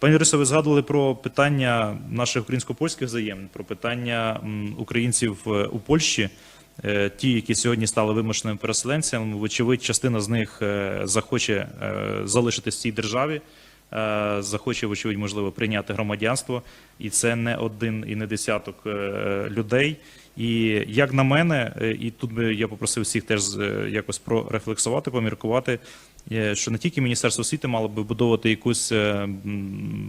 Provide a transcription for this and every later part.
Пані Ларисо, ви згадували про питання наших українсько-польських взаємин, про питання українців е, у Польщі. Е, Ті, які сьогодні стали вимушеними переселенцями, вочевидь, частина з них е, захоче залишитись в цій державі, захоче, вочевидь, можливо, прийняти громадянство, і це не один і не десяток людей. І як на мене, і тут би я попросив всіх теж якось прорефлексувати, поміркувати, що не тільки Міністерство освіти мало би будувати якийсь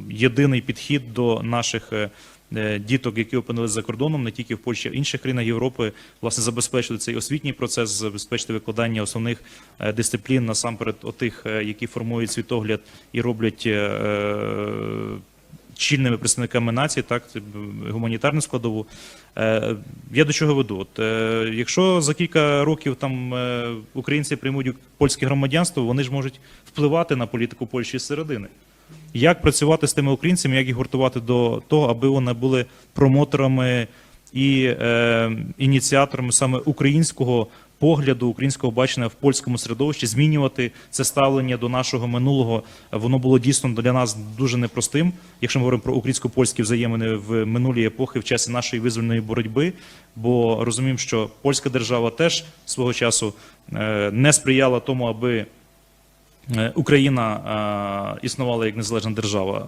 єдиний підхід до наших е, е, діток, які опинилися за кордоном, не тільки в Польщі, а в інших країнах Європи, власне, забезпечити цей освітній процес, забезпечити викладання основних е, дисциплін насамперед отих, е, які формують світогляд і роблять е, е, чільними представниками нації, так гуманітарну складову. Е, Я до чого веду? От, е, якщо за кілька років там е, українці приймуть польське громадянство, вони ж можуть впливати на політику Польщі зсередини. Як працювати з тими українцями, як їх гуртувати до того, аби вони були промоторами і е, ініціаторами саме українського погляду, українського бачення в польському середовищі, змінювати це ставлення до нашого минулого. Воно було дійсно для нас дуже непростим. Якщо ми говоримо про українсько-польські взаємини в минулі епохи, в часі нашої визвольної боротьби, бо розуміємо, що польська держава теж свого часу е, не сприяла тому, аби Е, Україна е, існувала як незалежна держава,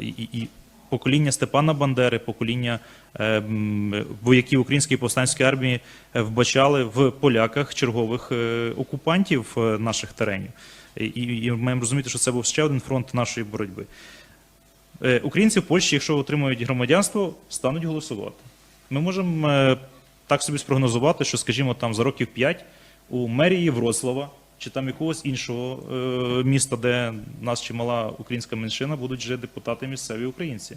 і покоління Степана Бандери, покоління е, вояків Української повстанської армії е, вбачали в поляках чергових е, окупантів наших теренів. І, маємо розуміти, що це був ще один фронт нашої боротьби. Українці в Польщі, якщо отримують громадянство, стануть голосувати. Ми можемо так собі спрогнозувати, що, скажімо, там за років 5 у мерії Вроцлава чи там якогось іншого е, міста, де нас чимала українська меншина, будуть вже депутати місцеві українці.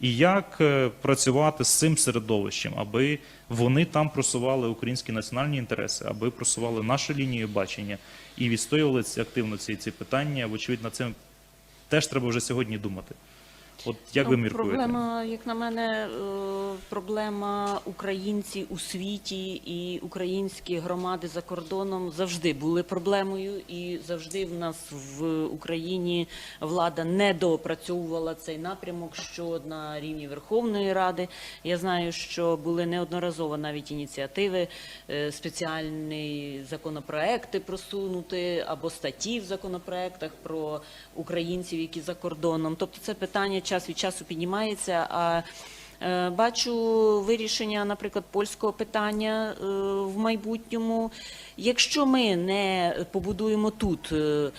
І як е, працювати з цим середовищем, аби вони там просували українські національні інтереси, аби просували нашу лінію бачення і відстоювали активно ці, ці питання, вочевидь, над цим теж треба вже сьогодні думати. От як ви Ну, міркуєте? Проблема, як на мене, е, проблема українці у світі і українські громади за кордоном завжди були проблемою, і завжди в нас в Україні влада не доопрацьовувала цей напрямок, що на рівні Верховної Ради. Я знаю, що були неодноразово навіть ініціативи, е, спеціальні законопроекти просунути або статті в законопроектах про українців, які за кордоном. Тобто це питання час від часу піднімається. А е, бачу вирішення, наприклад, польського питання е, в майбутньому. Якщо ми не побудуємо тут е,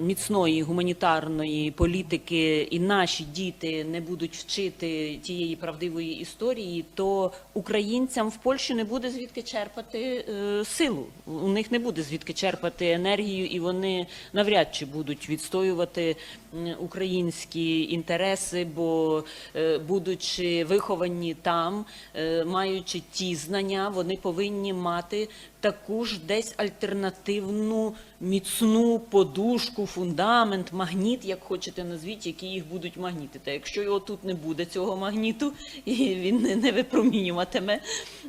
міцної гуманітарної політики, і наші діти не будуть вчити тієї правдивої історії, то українцям в Польщі не буде звідки черпати силу. У них не буде звідки черпати енергію, і вони навряд чи будуть відстоювати українські інтереси, бо е, будучи виховані там, е, маючи ті знання, вони повинні мати таку ж десь альтернативну міцну подушку, фундамент, магніт, як хочете назвіть, які їх будуть магнітити. Якщо його тут не буде цього магніту, і він не, не випромінюватиме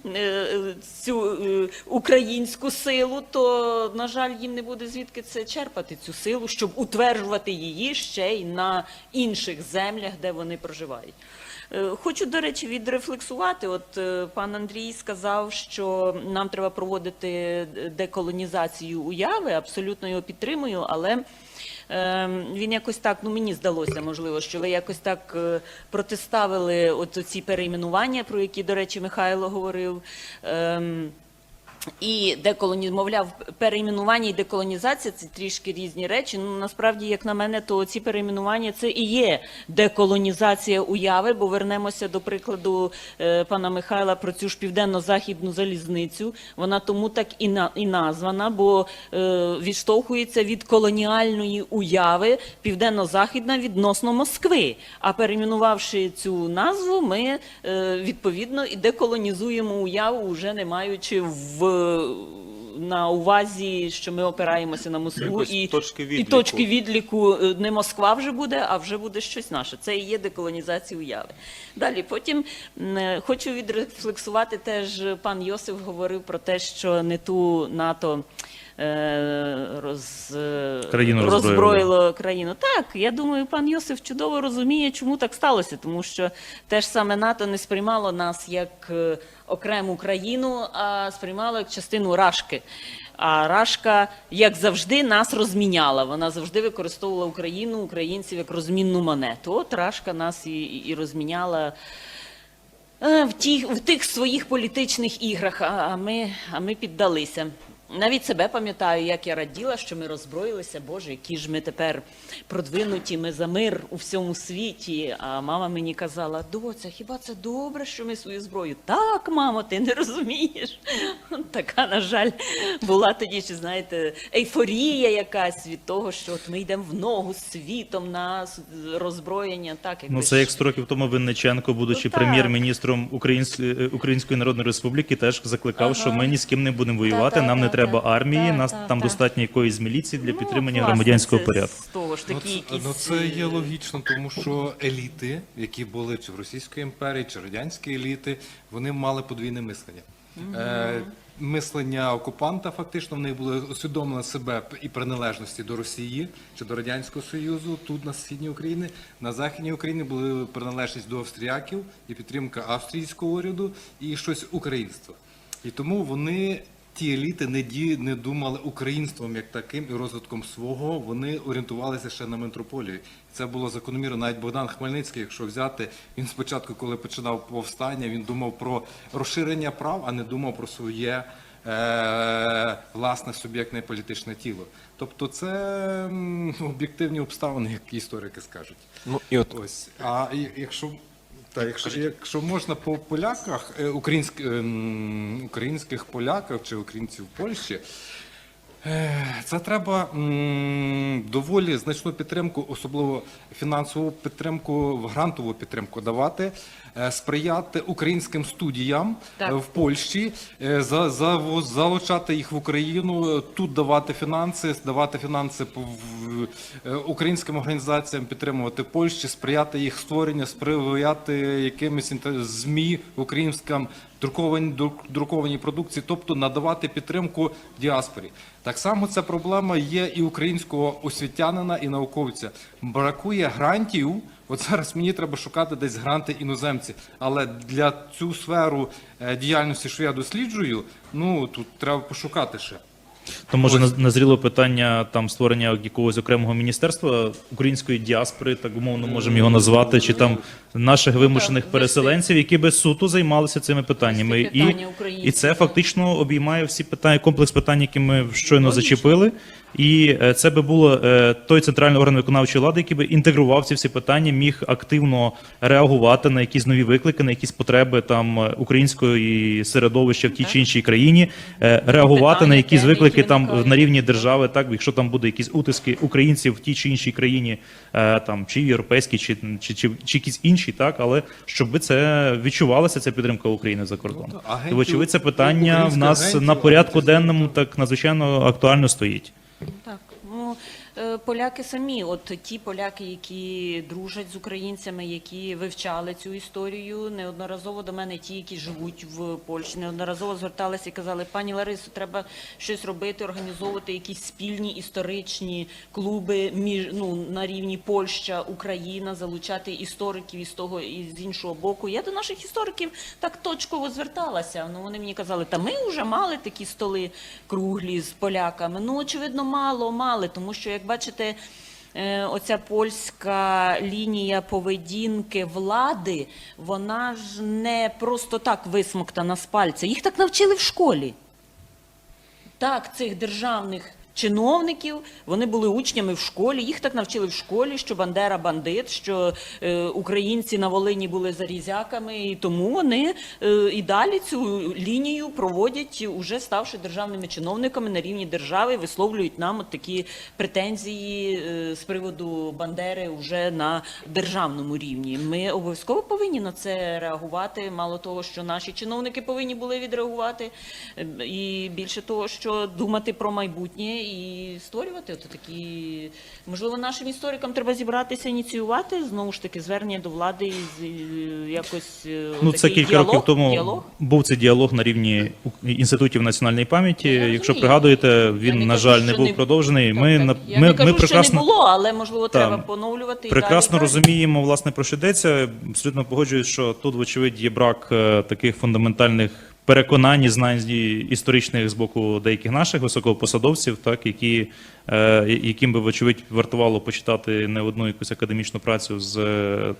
е, цю е, українську силу, то на жаль, їм не буде звідки це черпати цю силу, щоб утверджувати її ще й на інших землях, де вони проживають. Е, Хочу, до речі, відрефлексувати. От е, пан Андрій сказав, що нам треба проводити деколонізацію уяви. Абсолютно його підтримую, але е, він якось так, ну мені здалося, можливо, що ви якось так е, протиставили от ці перейменування, про які, до речі, Михайло говорив. І деколоні... мовляв, перейменування і деколонізація це трішки різні речі. Ну насправді, як на мене, то ці перейменування це і є деколонізація уяви. Бо вернемося до прикладу е, пана Михайла про цю ж південно-західну залізницю. Вона тому так і на і названа, бо е, відштовхується від колоніальної уяви південно-західна відносно Москви. А перейменувавши цю назву, ми е, відповідно і деколонізуємо уяву, вже не маючи в на увазі, що ми опираємося на Москву Якось і точки і відліку. точки відліку е, не Москва вже буде, а вже буде щось наше. Це і є деколонізація уяви. Далі потім е, хочу відрефлексувати теж. Пан Йосиф говорив про те, що не ту НАТО е, роз, е, Країну роззброїли. роззброїло країну. Так, я думаю, пан Йосиф чудово розуміє, чому так сталося, тому що те ж саме НАТО не сприймало нас як е, окрему країну, а сприймало як частину Рашки. А Рашка, як завжди, нас розміняла. Вона завжди використовувала Україну, українців як розмінну монету. От Рашка нас і, і розміняла е, в, ті, в тих своїх політичних іграх, а, ми, а ми піддалися. Навіть себе пам'ятаю, як я раділа, що ми роззброїлися. Боже, які ж ми тепер продвинуті, ми за мир у всьому світі. А мама мені казала: доця, хіба це добре, що ми свою зброю? Так, мамо, ти не розумієш. Така, на жаль, була тоді, чи знаєте, ейфорія якась від того, що от ми йдемо в ногу з світом на роззброєння. Так, Ну, це як 100 років тому Винниченко, будучи Ну, прем'єр-міністром Української, е, Української Народної Республіки, теж закликав, Ага. що ми ні з ким не будемо воювати, Та-та, нам не та-та. Треба армії, нас там достатньо якоїсь міліції для Ну, підтримання громадянського порядку. З того ж Ну, такі це, якісь... ну, це є логічно, тому що еліти, які були чи в Російській імперії, чи радянські еліти, вони мали подвійне мислення. Е, мислення окупанта фактично в них було усвідомлено себе і приналежності до Росії чи до Радянського Союзу тут на східній Україні. На західній Україні були приналежність до австріяків і підтримка австрійського уряду і щось українства. І тому вони ті еліти не ді не думали українством як таким і розвитком свого. Вони орієнтувалися ще на метрополію. Це було закономірно. Навіть Богдан Хмельницький, якщо взяти, він спочатку, коли починав повстання, він думав про розширення прав, а не думав про своє. е, Власне суб'єктне політичне тіло, тобто це м, об'єктивні обставини, як історики скажуть. Ну і от Ось. А якщо, та, якщо, якщо можна по поляках, е, українськ, ем, українських поляках чи українців в Польщі, е, це треба м, доволі значну підтримку, особливо фінансову підтримку, грантову підтримку давати, сприяти українським студіям Так. е, в Польщі, е, за, за, залучати їх в Україну, е, тут давати фінанси, давати фінанси е, українським організаціям, підтримувати Польщі, сприяти їх створення, сприяти якимись інте- ЗМІ українським друковані друк- друкованій продукції, тобто надавати підтримку діаспорі. Так само ця проблема є і українського освітянина і науковця. Бракує грантів. От зараз мені треба шукати десь гранти іноземці, але для цю сферу е, діяльності, що я досліджую, ну тут треба пошукати ще. То може наз- назріло питання там створення якогось окремого міністерства української діаспори, так умовно можемо його назвати, чи там наших вимушених переселенців, які би суто займалися цими питаннями. І, і це фактично обіймає всі питання, комплекс питань, які ми щойно зачепили. І е, це би було е, той центральний орган виконавчої влади, який би інтегрував ці всі питання, міг активно реагувати на якісь нові виклики, на якісь потреби там е, української середовища в тій чи іншій країні, реагувати на якісь виклики які там на рівні держави, так якщо там буде якісь утиски українців в тій чи іншій країні, е, там чи європейській, чи, чи, чи, чи якісь інші, так але щоб це відчувалася ця підтримка України за кордоном. Ну, І вочевидь, це питання в нас на порядку денному так надзвичайно актуально стоїть. Так, ну поляки самі, от ті поляки, які дружать з українцями, які вивчали цю історію, неодноразово до мене ті, які живуть в Польщі, неодноразово зверталися і казали, пані Ларисо, треба щось робити, організовувати якісь спільні історичні клуби між ну на рівні Польща, Україна, залучати істориків із того і з іншого боку. Я до наших істориків так точково зверталася. Ну вони мені казали, та ми вже мали такі столи круглі з поляками. Ну очевидно, мало мали, тому що як бачите. е, Оця польська лінія поведінки влади, вона ж не просто так висмоктана з пальця. Їх так навчили в школі. Так, цих державних чиновників, вони були учнями в школі, їх так навчили в школі, що Бандера бандит, що е, українці на Волині були зарізяками, і тому вони е, і далі цю лінію проводять, уже ставши державними чиновниками на рівні держави, висловлюють нам от такі претензії е, з приводу Бандери вже на державному рівні. Ми обов'язково повинні на це реагувати. Мало того, що наші чиновники повинні були відреагувати, е, і більше того, що думати про майбутнє і створювати от такі. Можливо, нашим історикам треба зібратися, ініціювати знову ж таки звернення до влади і з- е, якось е, Ну, це кілька діалог, років тому діалог. був цей діалог на рівні інститутів національної пам'яті. Якщо пригадуєте, він на жаль не був продовжений. Ми на Я ми, не кажу, прекрасно що не було, але можливо треба поновлювати. прекрасно розуміємо, власне, про що йдеться. Абсолютно погоджуюсь, що тут, вочевидь, є брак е, таких фундаментальних переконань і знань історичних з боку деяких наших високопосадовців, так які, е, яким би, вочевидь, вартувало почитати не одну якусь академічну працю з е,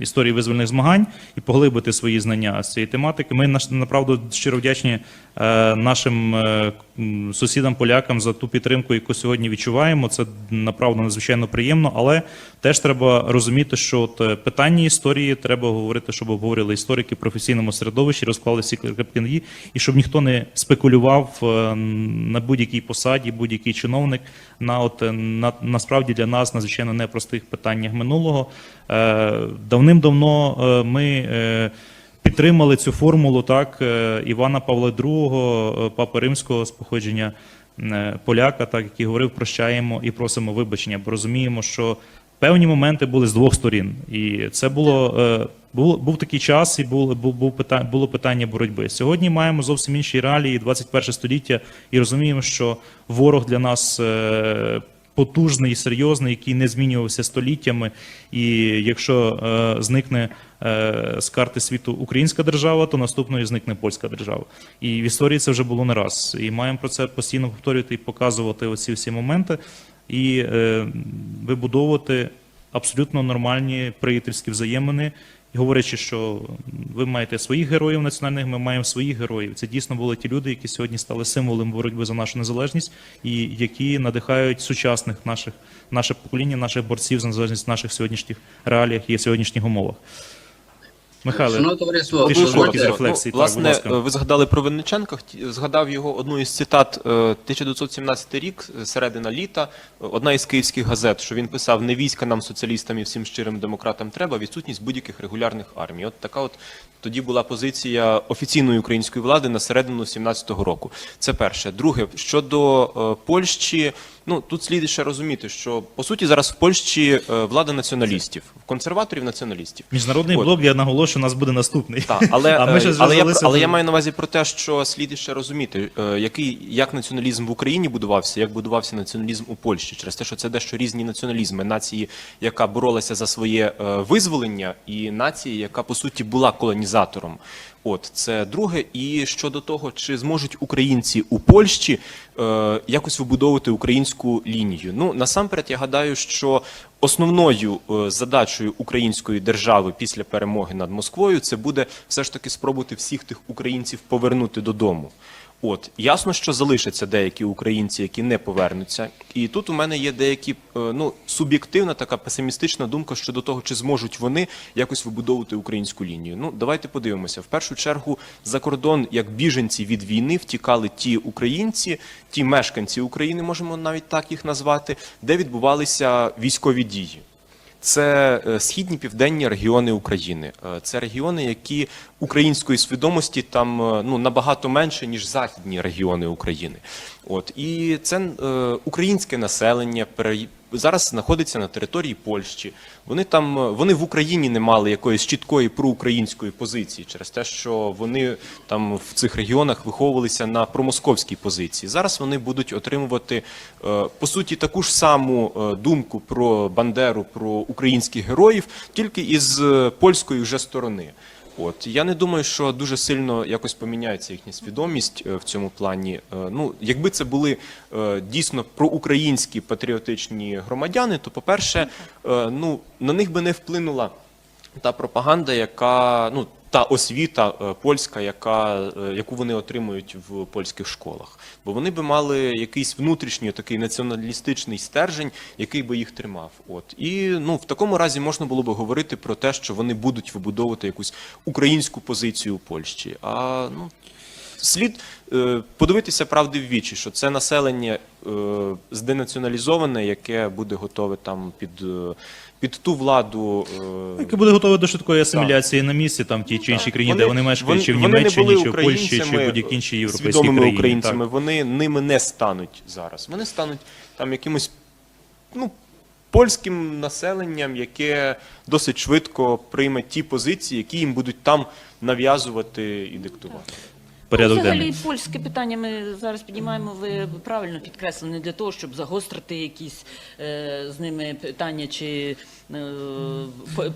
історії визвольних змагань і поглибити свої знання з цієї тематики. Ми наш- направду щиро вдячні е, нашим сусідам полякам за ту підтримку, яку сьогодні відчуваємо. Це направду надзвичайно приємно, але теж треба розуміти, що от питання історії треба говорити, щоб обговорили історики в професійному середовищі, розклали всі крапки над «і», щоб ніхто не спекулював е, на будь-якій посаді, будь-який чиновник на от е, на насправді для нас надзвичайно непростих питаннях минулого. Е, Давним-давно ми. підтримали цю формулу так Івана Павла II, папи римського з походження поляка, так який говорив, прощаємо і просимо вибачення, бо розуміємо, що певні моменти були з двох сторін, і це було. е, Був, був такий час, і був, був, питання, було питання боротьби. Сьогодні маємо зовсім інші реалії, 21 століття, і розуміємо, що ворог для нас е, потужний і серйозний, який не змінювався століттями. І якщо е, зникне з карти світу українська держава, то наступною зникне польська держава. І в історії це вже було не раз. І маємо про це постійно повторювати і показувати оці всі моменти, і е, вибудовувати абсолютно нормальні приятельські взаємини. І говорячи, що ви маєте своїх героїв національних, ми маємо своїх героїв. Це дійсно були ті люди, які сьогодні стали символом боротьби за нашу незалежність і які надихають сучасних наших наше покоління, наших борців за незалежність в наших сьогоднішніх реаліях і сьогоднішніх умовах. Михайле, Шановне товариство, Ти дозвольте- якісь рефлексії? Ну, Так, будь власне, ласка. ви згадали про Винниченка. Згадав його одну із цитат е, 1917 рік, середина літа. Одна із київських газет, що він писав: не війська нам соціалістам і всім щирим демократам треба, відсутність будь-яких регулярних армій. От така от тоді була позиція офіційної української влади на середину 17-го року. Це перше. Друге, щодо е, Польщі. Ну тут слід ще розуміти, що по суті зараз в Польщі е, влада націоналістів, консерваторів націоналістів. міжнародний От. блок, я наголошую, у нас буде наступний. Так, але, а ми е, але, я, але я маю на увазі про те, що слід ще розуміти, е, який як націоналізм в Україні будувався, як будувався націоналізм у Польщі, через те, що це дещо різні націоналізми. Нації, яка боролася за своє визволення, і нації, яка по суті була колонізатором. От це друге. І щодо того, чи зможуть українці у Польщі е, якось вибудовувати українську лінію. Ну насамперед, я гадаю, що основною е, задачею української держави після перемоги над Москвою це буде все ж таки спробувати всіх тих українців повернути додому. От ясно, що залишаться деякі українці, які не повернуться, і тут у мене є деякі е, ну суб'єктивна така песимістична думка щодо того, чи зможуть вони якось вибудовувати українську лінію. Ну давайте подивимося. В першу чергу за кордон, як біженці від війни, втікали ті українці, ті мешканці України, можемо навіть так їх назвати, де відбувалися військові дії. Це е, східні південні регіони України. Е, Це регіони, які української свідомості там е, ну набагато менше ніж західні регіони України. От і це е, українське населення зараз знаходиться на території Польщі. Вони там вони в Україні не мали якоїсь чіткої проукраїнської позиції через те, що вони там в цих регіонах виховувалися на промосковській позиції. Зараз вони будуть отримувати е, по суті таку ж саму е, думку про Бандеру, про українських героїв, тільки із е, польської вже сторони. От я не думаю, що дуже сильно якось поміняється їхня свідомість е, в цьому плані. Е, Ну, якби це були е, дійсно проукраїнські патріотичні громадяни, то, по-перше, е, ну на них би не вплинула та пропаганда, яка ну та освіта е, польська, яка е, яку вони отримують в польських школах, бо вони би мали якийсь внутрішній такий націоналістичний стержень, який би їх тримав. От і ну в такому разі можна було би говорити про те, що вони будуть вибудовувати якусь українську позицію у Польщі. А ну слід е, подивитися правди в вічі, що це населення зденаціоналізоване, яке буде готове там під, під ту владу. е, Яке буде готове до швидкої асиміляції на місці, там в тій чи іншій країні, де вони мешкають, чи в вони не Німеччині, були чи в Польщі, чи в будь-якій іншій європейській свідомими країні. українцями. Вони ними не стануть зараз. Вони стануть там якимось ну, польським населенням, яке досить швидко прийме ті позиції, які їм будуть там нав'язувати і диктувати. Порядок ну, взагалі, денний. польське питання ми зараз піднімаємо. Ви правильно підкреслили, не для того, щоб загострити якісь е, з ними питання чи е,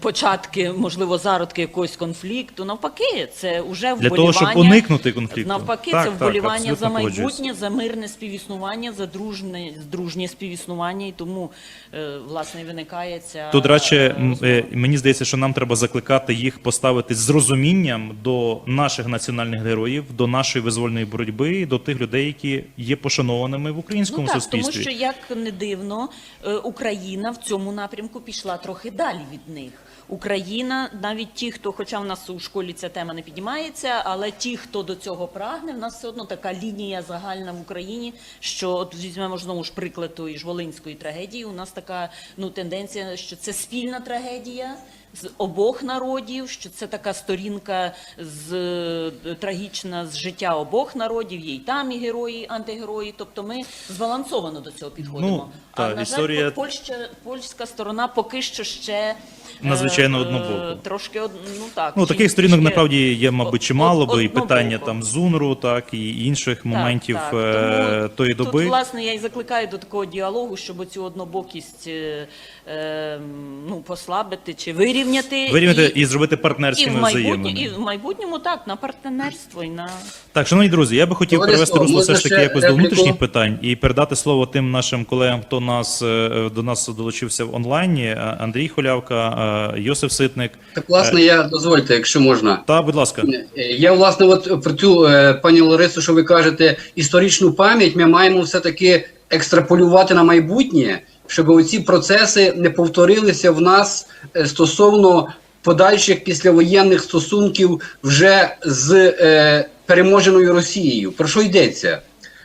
початки, можливо, зародки якогось конфлікту. Навпаки, це вже Для того, щоб вболівання- уникнути конфлікту. Навпаки, Так, це вболівання абсолютно за майбутнє, за мирне співіснування, за дружне, дружнє співіснування, і тому е, власне виникає ця Тут розмова. е, мені здається, що нам треба закликати їх поставити з розумінням до наших національних героїв, до нашої визвольної боротьби, до тих людей, які є пошанованими в українському Ну так, суспільстві. тому що як не дивно, е, Україна в цьому напрямку пішла трохи далі від них. Україна, навіть ті, хто, хоча в нас у школі ця тема не піднімається, але ті, хто до цього прагне, в нас все одно така лінія загальна в Україні, що от візьмемо знову ж приклад тої ж волинської трагедії. У нас така ну тенденція, що це спільна трагедія. З обох народів, що це така сторінка з трагічна з життя обох народів. Є і там і герої, і антигерої. Тобто ми збалансовано до цього підходимо. Ну, а та, на жаль, історія- Польща, польська сторона поки що ще Надзвичайно е, однобоко. Трошки од- ну так Ну, чи- таких сторінок, насправді, є, мабуть, чимало, бо і питання там ЗУНРу, так, і інших моментів так, е, Тому тої доби. Тут, власне, я і закликаю до такого діалогу, щоб цю однобокість е, ну, послабити чи вирівняти. Вирівняти і, і зробити і, в партнерськими майбутнє, взаєминами. і в майбутньому так, на партнерство і на Так, шановні друзі, я би хотів Товариство, перевести русло все можна ж таки ще якось до репліку? внутрішніх питань і передати слово тим нашим колегам, хто нас е, до нас долучився в онлайні. Е, Андрій Холявка, е, Йосиф Ситник. Так, власне, я дозвольте, якщо можна. Та, будь ласка. Е, Я власне, от про цю е, пані Ларису, що ви кажете, історичну пам'ять, ми маємо все-таки екстраполювати на майбутнє, щоб оці процеси не повторилися в нас е, стосовно подальших післявоєнних стосунків вже з е, переможеною Росією. Про що йдеться?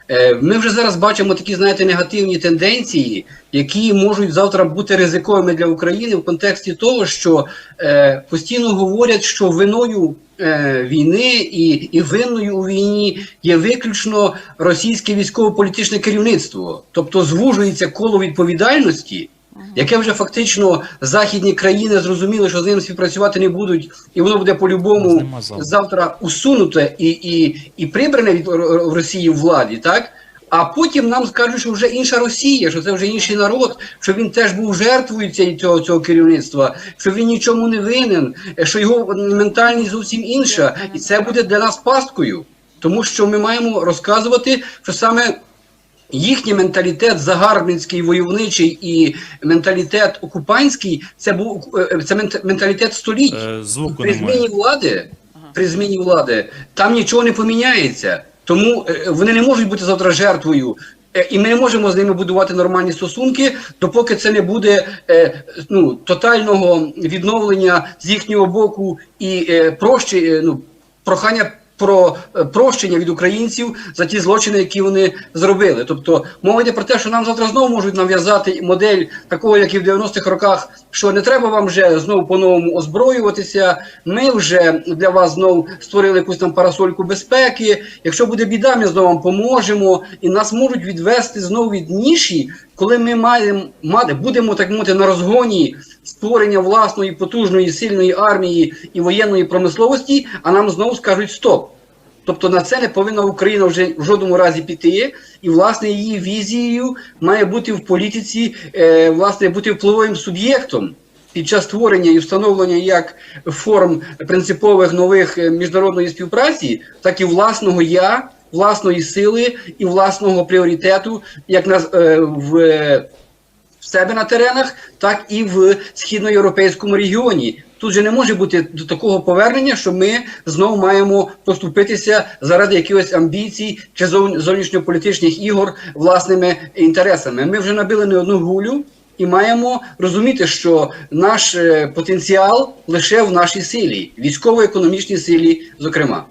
Е, Ми вже зараз бачимо такі, знаєте, негативні тенденції, які можуть завтра бути ризиковими для України в контексті того, що е, постійно говорять, що виною е, війни і, і винною у війні є виключно російське військово-політичне керівництво, тобто звужується коло відповідальності. Яке вже фактично західні країни зрозуміли, що з ним співпрацювати не будуть, і воно буде по-любому завтра усунуте і, і, і прибране від в Росії владі, так? А потім нам скажуть, що вже інша Росія, що це вже інший народ, що він теж був жертвою цього, цього керівництва, що він нічому не винен, е, що його ментальність зовсім інша, і це буде для нас пасткою, тому що ми маємо розказувати, що саме їхній менталітет загарбницький, войовничий і менталітет окупантський це був е, це менталітет століть. Е, Звуку При зміні влади, при зміні влади там нічого не поміняється. Тому е, вони не можуть бути завтра жертвою. Е, І ми не можемо з ними будувати нормальні стосунки, допоки це не буде е, ну, тотального відновлення з їхнього боку і е, прощі, е, ну, прохання про е, прощення від українців за ті злочини, які вони зробили. Тобто мова йде про те, що нам завтра знову можуть нав'язати модель такого, як і в 90-х роках, що не треба вам вже знову по-новому озброюватися. Ми вже для вас знову створили якусь там парасольку безпеки. Якщо буде біда, ми знову вам поможемо, і нас можуть відвести знову від ніші, коли ми маємо мати, будемо так мовити на розгоні створення власної потужної сильної армії і воєнної промисловості, а нам знову скажуть стоп. Тобто на це не повинна Україна вже в жодному разі піти, і власне її візією має бути в політиці, е, власне, бути впливовим суб'єктом під час створення і встановлення як форм принципових нових е, міжнародної співпраці, так і власного я, власної сили і власного пріоритету, як на е, в. е, в себе на теренах, так і в східноєвропейському регіоні. Тут же не може бути до такого повернення, що ми знову маємо поступитися заради якихось амбіцій чи зов- зовнішньополітичних ігор власними інтересами. Ми вже набили не одну гулю. І маємо розуміти, що наш е, потенціал лише в нашій силі, військово-економічній силі, зокрема.